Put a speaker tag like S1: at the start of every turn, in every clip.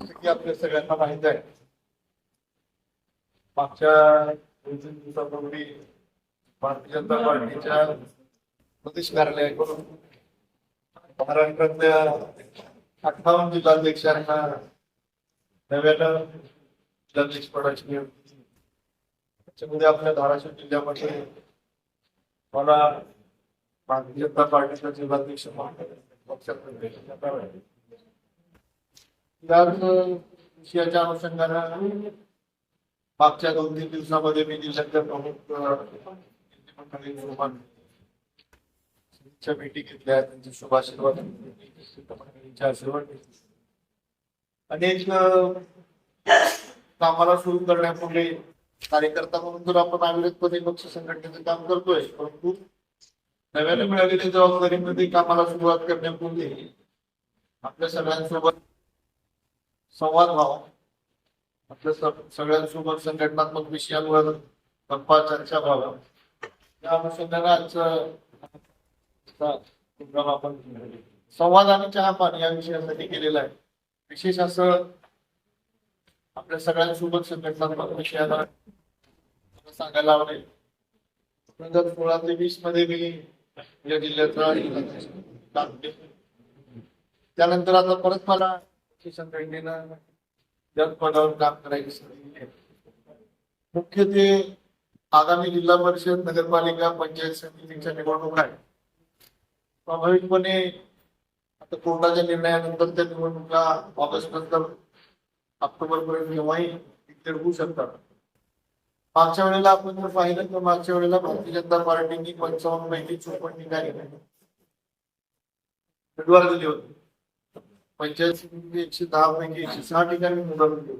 S1: की आपल्या सगळ्यांना माहीत आहे. मागच्या दोन तीन दिवसापूर्वी भारतीय जनता पार्टीच्या प्रदेश कार्यालयाकडून महाराष्ट्रातल्या अठ्ठावन्न जिल्हाध्यक्षांना नव्यानं जिल्हाध्यक्ष पदाची नियुक्ती. त्याच्यामध्ये आपल्या धाराशिव जिल्ह्यामध्ये मला भारतीय जनता पार्टीचा जिल्हाध्यक्ष म्हणून पक्षात या विषयाच्या अनुषंगानं मागच्या दोन तीन दिवसामध्ये मी जिल्ह्यातल्या प्रमुख च्या भेटी घेतल्या त्यांचे शुभाशीर्वाद आशीर्वाद अनेक कामाला सुरू करण्यापूर्वी कार्यकर्ता म्हणून तर आपण अविरतपणे पक्ष संघटनेचं काम करतोय. परंतु नव्याने मिळालेल्या जबाबदारीमध्ये कामाला सुरुवात करण्यापूर्वी आपल्या सगळ्यांसोबत संवाद व्हावा. आपल्या सगळ्यांसोबत संघटनात्मक विषयांवर गप्पा चर्चा व्हावा. या अनुषंगाने आजचा आपण संवाद आणि चहा या विषयासाठी केलेला आहे. विशेष असं आपल्या सगळ्यांसोबत संघटनात्मक विषयाला सांगायला आवडेल. दोन हजार सोळा ते वीसमध्ये मी या जिल्ह्याचा त्यानंतर आता परत मला पक्ष संघटनेनं पदावर काम करायचे मुख्य ते आगामी जिल्हा परिषद नगरपालिका पंचायत समितीच्या निवडणुका आहे स्वाभाविकपणे आता कोर्टाच्या निर्णयानंतर त्या निवडणुका ऑगस्ट नंतर ऑक्टोबर पर्यंत केव्हाही होऊ शकतात. मागच्या वेळेला आपण जर पाहिलं तर मागच्या वेळेला भारतीय जनता पार्टीने पंचावन्न पैकी चोपन्न ठिकाणी उमेदवार दिले होते. पंचायत समिती एकशे दहा पैकी एकशे सहा ठिकाणी उमेदवार दिली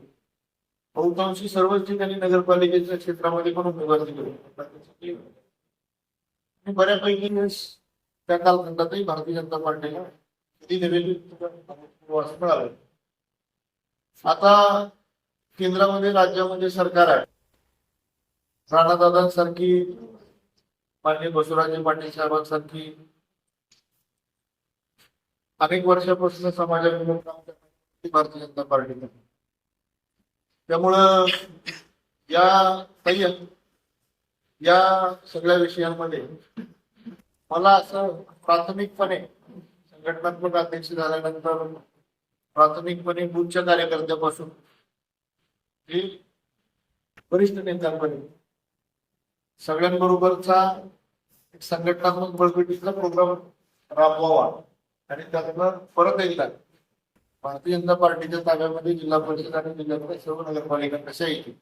S1: बहुतांशी सर्वच ठिकाणी नगरपालिकेच्या क्षेत्रामध्ये पण उमेदवार दिली बऱ्यापैकी त्या कालखंडातही भारतीय जनता पार्टीला किती नवीन मिळालं. आता केंद्रामध्ये राज्यामध्ये सरकार आहे. राणादादांसारखी मान्य बसवराजे पाटील साहेबांसारखी अनेक वर्षापासून समाजाकडून काम करणारी भारतीय जनता पार्टी त्यामुळं या संयम या सगळ्या विषयांमध्ये मला असं प्राथमिकपणे संघटनात्मक अध्यक्ष झाल्यानंतर प्राथमिकपणे बुथच्या कार्यकर्त्यापासून हे वरिष्ठ नेत्यांपर्यंत सगळ्यांबरोबरचा एक संघटनात्मक बळकटीचा प्रोग्राम राबवावा. आणि त्यातनं परत एकदा भारतीय जनता पार्टीच्या ताब्यामध्ये जिल्हा परिषद आणि जिल्ह्यातल्या सर्व नगरपालिका कशा येतील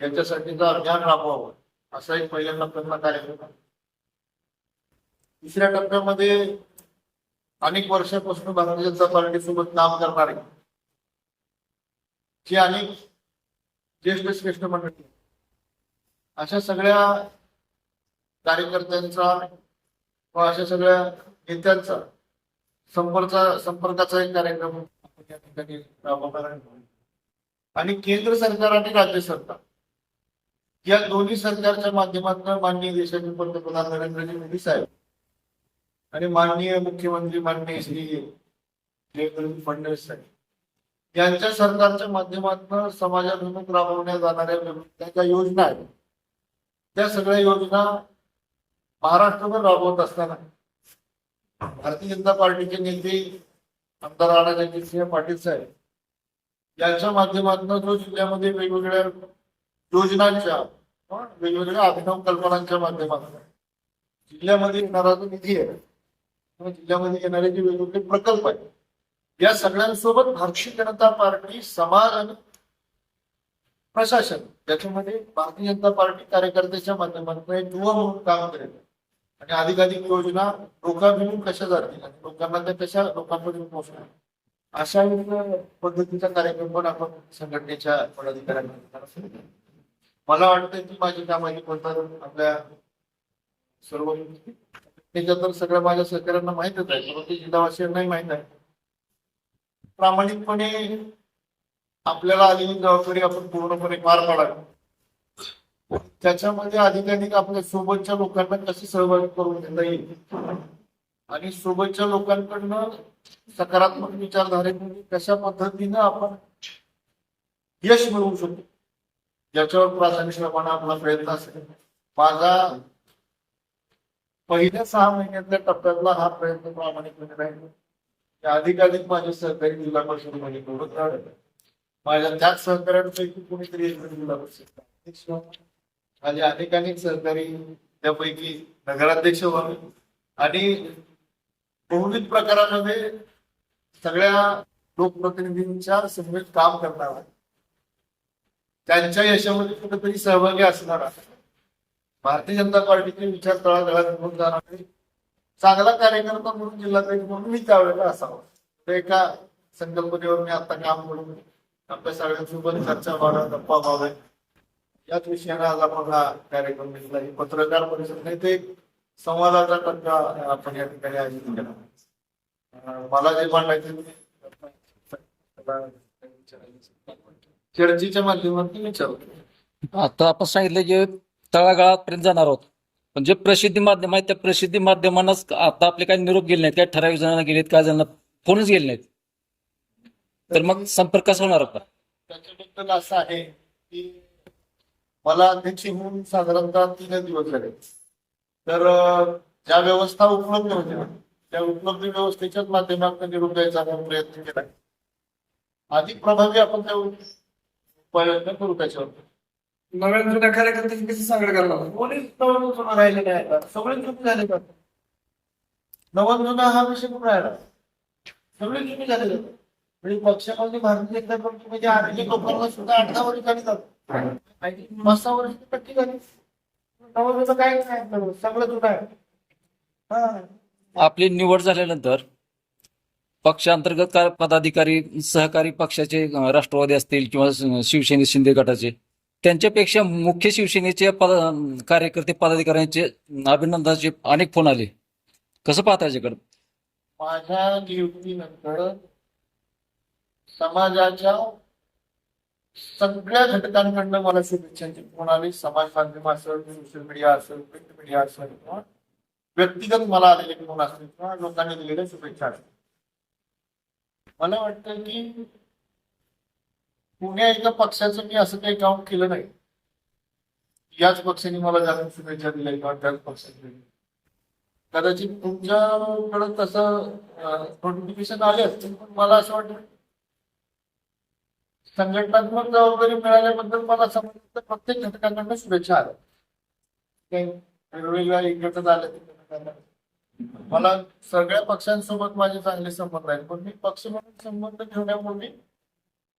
S1: याच्यासाठीचा अभियान राबवावं असा एक पहिल्या टप्प्यातला कार्यक्रम आहे. तिसऱ्या टप्प्यामध्ये अनेक वर्षापासून भारतीय जनता पार्टीसोबत काम करणारे जे अनेक ज्येष्ठ श्रेष्ठ मंडळी अशा सगळ्या कार्यकर्त्यांचा व अशा सगळ्या नेत्यांचा संपर्क संपर्काचा एक कार्यक्रम आपण या ठिकाणी राबवणार आणि केंद्र सरकार आणि राज्य सरकार. या दोन्ही सरकारच्या माध्यमातून माननीय देशाचे पंतप्रधान नरेंद्रजी मोदी साहेब आणि माननीय मुख्यमंत्री माननीय श्री देवेंद्रजी फडणवीस साहेब यांच्या सरकारच्या माध्यमातून समाजाभिमुख राबवण्यात जाणाऱ्या वेगवेगळ्या ज्या योजना आहेत. त्या सगळ्या योजना महाराष्ट्रभर राबवत असताना भारतीय जनता पार्टीचे नेते आमदार राणाजी सिंह पाटील साहेब यांच्या माध्यमातून जो जिल्ह्यामध्ये वेगवेगळ्या योजनांच्या वेगवेगळ्या अभिनव कल्पनांच्या माध्यमातून जिल्ह्यामध्ये येणारा जो निधी आहे किंवा जिल्ह्यामध्ये येणारे जे वेगवेगळे प्रकल्प आहेत या सगळ्यांसोबत भारतीय जनता पार्टी समाज आणि प्रशासन त्याच्यामध्ये भारतीय जनता पार्टी कार्यकर्त्याच्या माध्यमातून एक दुवा म्हणून काम करेल. आणि अधिकाधिक योजना लोकांभिमुख कशा जातील आणि लोकांना त्या कशा लोकांमध्ये पोहोचणार? अशा पद्धतीचा कार्यक्रम पण आपण संघटनेच्या पदाधिकाऱ्यांना मला वाटतं की माझी कामाची कोणता आपल्या सर्व त्याच्या तर सगळ्या माझ्या सहकाऱ्यांना माहितच आहे परंतु जिल्हावासियांनाही माहीत आहे. प्रामाणिकपणे आपल्याला आलेली जबाबदारी आपण पूर्णपणे पार पाडावी. त्याच्यामध्ये अधिकाधिक आपल्या सोबतच्या लोकांना कशी सहभागी करून घेता येईल आणि सोबतच्या लोकांकडनं सकारात्मक विचारधारेने कशा पद्धतीनं आपण यश मिळवू शकतो? याच्यावर प्राधान्यक्रमाने आपला प्रयत्न असेल. माझा पहिल्या सहा महिन्यातल्या टप्प्यातला हा प्रयत्न प्रामाणिकपणे राहील. अधिकाधिक माझे सहकारी जिल्हा परिषदेमध्ये निवडून राहिले माझ्या त्याच सहकार्यांपैकी कोणीतरी जिल्हा परिषद म्हणजे माझे अनेक अनेक सहकारी त्यापैकी नगराध्यक्ष व्हावे. आणि बहुविध प्रकारामध्ये सगळ्या लोकप्रतिनिधींच्या समवेत काम करणार त्यांच्या यशामध्ये कुठेतरी सहभागी असणार भारतीय जनता पार्टीचे विचार तळागाळात घेऊन जाणार चांगला कार्यकर्ता म्हणून जिल्हाधिकारी म्हणून मी त्यावेळेला असावा. तर एका संकल्पनेवर मी आता काम करून आपल्या सगळ्यांसोबत चर्चा व्हाव्या गप्पा व्हाव्या याच विषयाने आज आपण हा कार्यक्रम घेतला. ही पत्रकार परिषद नाही ते संवादाचा टप्पा आपण या ठिकाणी आयोजित केला. मला जे मांडायचे चर्चेच्या माध्यमातून विचारतो.
S2: आता आपण सांगितलं की तळागाळापर्यंत जाणार आहोत. पण जे प्रसिद्धी माध्यम आहेत त्या प्रसिद्धी माध्यमांनाच आता आपले काही निरोप गेले नाहीत काय ठराविक जणांना गेलेत काय जणांना फोनच गेले नाहीत. तर मग संपर्क कसा होणार होता
S1: त्याच्याबद्दल असं आहे की मला अध्यक्ष होऊन साधारणतः तीन दिवस झाले तर ज्या व्यवस्था उपलब्ध होत्या त्या उपलब्ध व्यवस्थेच्याच माध्यमातून निरोप द्यायचा आपण प्रयत्न केला. अधिक प्रभावी आपण त्या प्रयत्न करू त्याच्यावर.
S3: नव्या जुन्या कार्यकर्त्याची कशी सांगड करणार
S1: कोणीच नवीन जुना राहिले नाही आता. सगळे जुने झाले का नवन जुना हा विषय कुठे राहिला? सगळे जुने झाले? म्हणजे पक्षामध्ये भारतीय जनता पक्ष म्हणजे आधीच्या लोकांना सुद्धा अठरा वर्ष पाच सहा वर्ष झाली काय नाही सगळं हा.
S2: आपली निवड झाल्यानंतर पक्षांतर्गत पदाधिकारी सहकारी पक्षाचे राष्ट्रवादी असतील किंवा शिवसेने शिंदे गटाचे त्यांच्यापेक्षा मुख्य शिवसेनेचे पद कार्यकर्ते पदाधिकाऱ्यांचे अभिनंदनाचे अनेक फोन आले. कसं पाहता याच्याकडे?
S1: माझ्या नियुक्तीनंतर समाजाच्या सगळ्या घटकांकडनं मला शुभेच्छांची फोन आली समाज माध्यम असेल सोशल मीडिया असेल प्रिंट मीडिया असेल किंवा व्यक्तिगत मला आलेले फोन असतील किंवा लोकांनी दिलेल्या शुभेच्छा असतील. मला वाटतं की पुण्या एका पक्षाचं मी असं काही काम केलं नाही. याच पक्षाने मला जास्त शुभेच्छा दिल्या किंवा त्याच पक्षाने कदाचित तुमच्याकडं तसं नोटिफिकेशन आले असतील पण मला असं वाटतं संघटनात्मक जबाबदारी मिळाल्याबद्दल मला समजतं प्रत्येक घटकांकडून शुभेच्छा आल्या. वेगवेगळ्या तिकडचं झालं. मला सगळ्या पक्षांसोबत माझे चांगले संबंध आहेत. पण मी पक्ष म्हणून संबंध ठेवण्यापूर्वी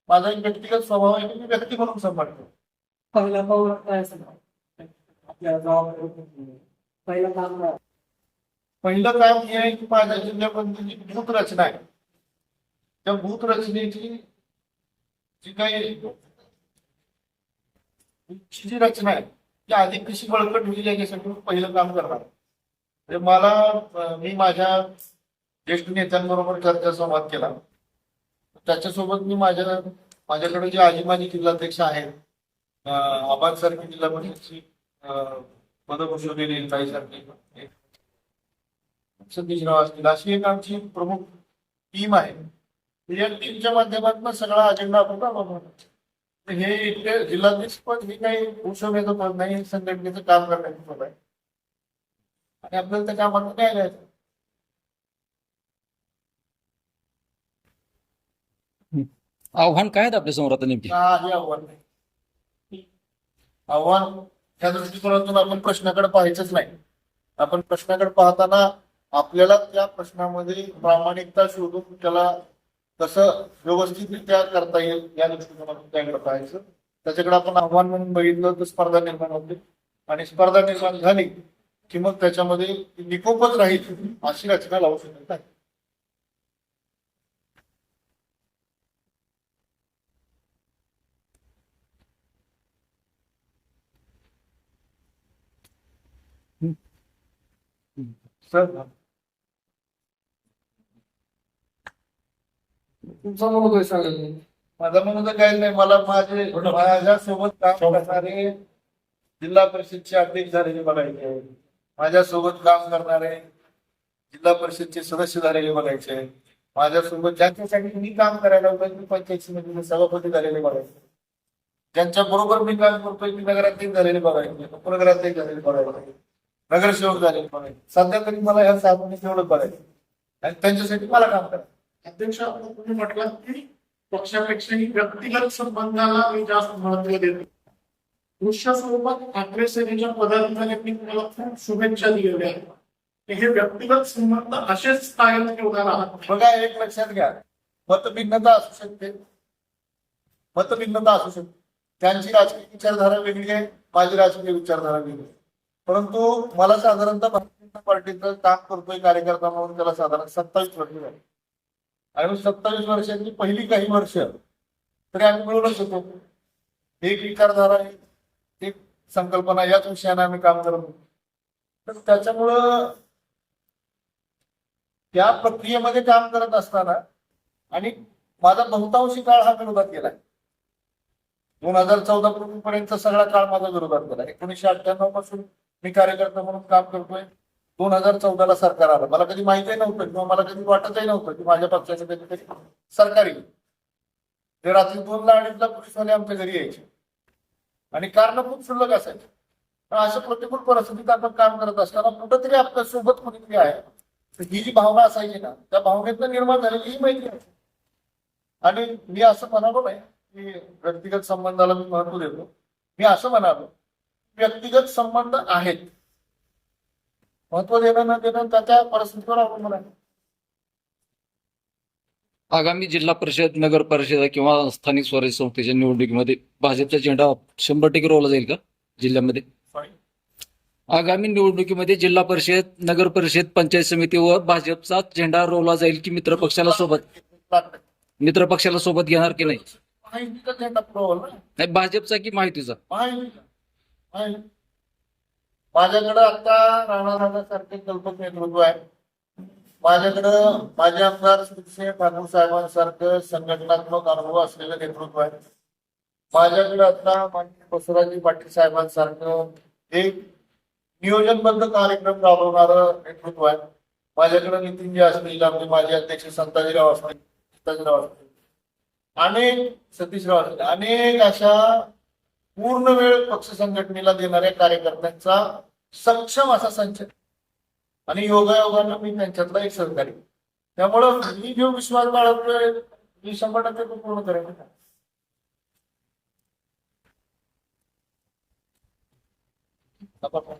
S1: माझा एक व्यक्तिगत स्वभाव आहे की मी व्यक्ती म्हणून सांभाळतो
S3: पहिला पाऊल काय पहिला काम?
S1: पहिलं काम हे आहे की माझ्या जिल्ह्यामध्ये जी भूत रचना आहे. त्या भूत रचनेची जी काही जी रचना आहे ती अधिक कशी बळकट होईल याच्यासाठी पहिलं काम करणार मला मी माझ्या ज्येष्ठ नेत्यांबरोबर चर्चा संवाद केला त्याच्यासोबत मी माझ्या माझ्याकडे जे आजी माजी जिल्हाध्यक्ष आहेत आबाद सारखी जिल्हा परिषदची पदभूषवलेली काही सारखी सतीशराव असतील अशी एक आमची प्रमुख टीम आहे या टीमच्या माध्यमातून सगळा अजेंडा आपण राबवणार हे इथे जिल्हाधीश पद हे काही भूषवण्याचं पद नाही हे संघटनेचं काम करण्याचं पद आहे. आणि आपल्याला त्या कामात काय द्यायचं
S2: आव्हान काय आहेत आपल्यासमोर आता नेमके?
S1: काही आव्हान नाही आव्हान त्या दृष्टिकोनातून आपण प्रश्नाकडे पाहायचंच नाही. आपण प्रश्नाकडे पाहताना आपल्याला त्या प्रश्नामध्ये प्रामाणिकता शोधून त्याला कसं व्यवस्थितरित्या करता येईल या दृष्टिकोनातून त्याकडे पाहायचं त्याच्याकडे आपण आव्हान म्हणून बघितलं तर स्पर्धा निर्माण होते. आणि स्पर्धा निर्माण झाली की मग त्याच्यामध्ये निकोपच राहील अशी रचना लावू शकत नाही. सर
S3: तुमचा मुलं काय सांगेल
S1: माझं म्हणून तर काही नाही मला माझे माझ्या सोबत काम करणारे जिल्हा परिषदचे अध्यक्ष झालेले बघायचे. आहेत माझ्या सोबत काम करणारे जिल्हा परिषदचे सदस्य झालेले बघायचे. माझ्यासोबत ज्यांच्यासाठी मी काम करायला होतं मी पंचायत समितीचे सभापती झालेले बघायचे. ज्यांच्या बरोबर मी काम करतोय मी नगराध्यक्ष झालेले बघायचे. उपनगराध्यक्ष झालेले बघायचे. नगरसेवक झालेले बघायचे. सध्या तरी मला ह्या सहा महिने तेवढं बघायचं. आणि त्यांच्यासाठी मला काम करायचं.
S4: अध्यक्ष तुम्ही म्हटलं की पक्षापेक्षाही व्यक्तिगत संबंधाला मी जास्त महत्त्व देतो. दृश्य स्वरूपात ठाकरे सेनेच्या पदाधिकाऱ्यांनी तुम्हाला खूप शुभेच्छा दिलेल्या आहेत. हे व्यक्तिगत संबंध असेच कायम ठेवणार आहात.
S1: बघा एक लक्षात घ्या. मतभिन्नता असू शकते. मतभिन्नता असू शकते. त्यांची राजकीय विचारधारा वेगळी आहे माझी राजकीय विचारधारा वेगळी आहे. परंतु मला साधारणतः भारतीय जनता पार्टीचं काम करतोय कार्यकर्ता म्हणून त्याला साधारण सत्तावीस वर्ष झाली. आणि सत्तावीस वर्षांची पहिली काही वर्ष तरी आम्ही मिळूनच होतो. एक विचारधारा आहे एक संकल्पना याच विषयाने आम्ही काम करत होतो. तर त्याच्यामुळं त्या प्रक्रियेमध्ये काम करत असताना आणि माझा बहुतांशी काळ हा विरोधात गेलाय. दोन हजार चौदा पर्यंत सगळा काळ माझा विरोधात गेला एकोणीशे अठ्ठ्याण्णवपासून मी कार्यकर्ता म्हणून काम करतोय. दोन हजार चौदाला सरकार आलं. मला कधी माहितही नव्हतं किंवा मला कधी वाटतही नव्हतं की माझ्या पक्षाचं कधीतरी सरकार येईल ते रात्री दोनला अडीचला पोलिसवाले आमच्या घरी यायचे. आणि कारण खूप क्षुल्लक असायचे. पण अशा प्रतिकूल परिस्थितीत आपण काम करत असताना कुठंतरी आपल्यासोबत कोणीतरी आहे. ही जी भावना असायची ना त्या भावनेतनं निर्माण झालेली ही माहिती आहे. आणि मी असं म्हणालो नाही की व्यक्तिगत संबंधाला मी महत्त्व देतो. मी असं म्हणालो व्यक्तिगत संबंध आहेत. महत्त्व देणं न देणं त्याच्या परिस्थितीवर अवलंबून आहे.
S2: आगामी जिल्हा परिषद नगर परिषद किंवा स्थानिक स्वराज्य संस्थेच्या निवडणुकीमध्ये भाजपचा झेंडा शंभर टक्के रोवला जाईल का जिल्ह्यामध्ये? आगामी निवडणुकीमध्ये जिल्हा परिषद नगर परिषद पंचायत समिती व भाजपचा झेंडा रोवला जाईल की मित्र पक्षाला सोबत? मित्र पक्षाला सोबत घेणार की नाही? नाही भाजपचा की माहितीचा
S1: माहिती माहिती माझ्याकडं आता राणा राणासारखे कल्पक नेतृत्व आहे माझ्याकडं माझे आमदार श्रीसेन ठाकूर साहेबांसारखं संघटनात्मक अनुभव असलेलं नेतृत्व आहे माझ्याकडे आता माननीय बसवराजी पाटील साहेबांसारखं एक नियोजनबद्ध कार्यक्रम राबवणार नेतृत्व आहे माझ्याकडे नितीनजी असतील आमचे माजी अध्यक्ष संताजीराव असतील संताजीराव असतील अनेक सतीशराव असतील अनेक अशा पूर्ण वेळ पक्ष संघटनेला देणाऱ्या कार्यकर्त्यांचा सक्षम असा संच. आणि योगायोगानं मी त्यांच्यातला एक सहकारी. त्यामुळं मी जो विश्वास बाळगतोय मी शंभर टक्के तो पूर्ण करेन. आपण